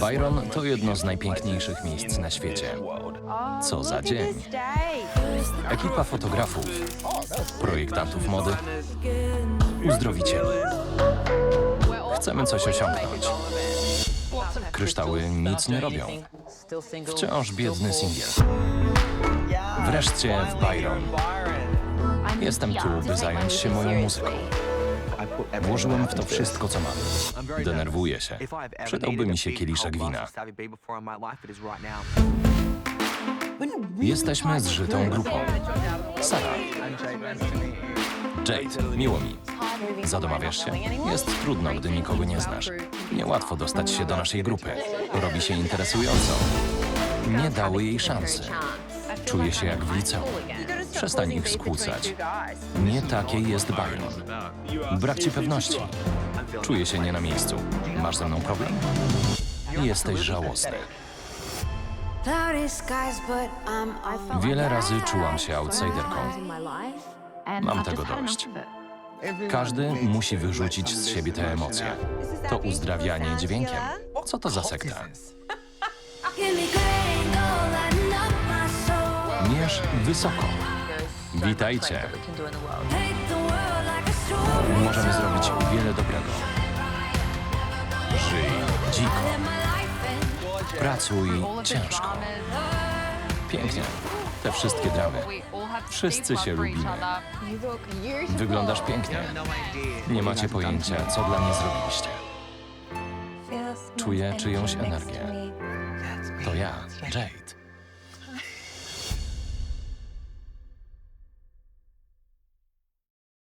Byron to jedno z najpiękniejszych miejsc na świecie. Co za dzień. Ekipa fotografów, projektantów mody, uzdrowicieli. Chcemy coś osiągnąć. Kryształy nic nie robią. Wciąż biedny singiel. Wreszcie w Byron. Jestem tu, by zająć się moją muzyką. Włożyłem w to wszystko, co mam. Denerwuję się. Przydałby mi się kieliszek wina. Jesteśmy zżytą grupą. Sara. Jade, miło mi. Zadomawiasz się? Jest trudno, gdy nikogo nie znasz. Niełatwo dostać się do naszej grupy. Robi się interesująco. Nie dały jej szansy. Czuję się jak w liceum. Przestań ich skłócać. Nie takie jest Byron. Brak ci pewności. Czuję się nie na miejscu. Masz ze mną problem? Jesteś żałosny. Wiele razy czułam się outsiderką. Mam tego dość. Każdy musi wyrzucić z siebie te emocje. To uzdrawianie dźwiękiem. Co to za sekta? Mierz wysoko. Witajcie. Możemy zrobić wiele dobrego. Żyj dziko. Pracuj ciężko. Pięknie. Te wszystkie dramy. Wszyscy się lubimy. Wyglądasz pięknie. Nie macie pojęcia, co dla mnie zrobiliście. Czuję czyjąś energię. To ja, Jade.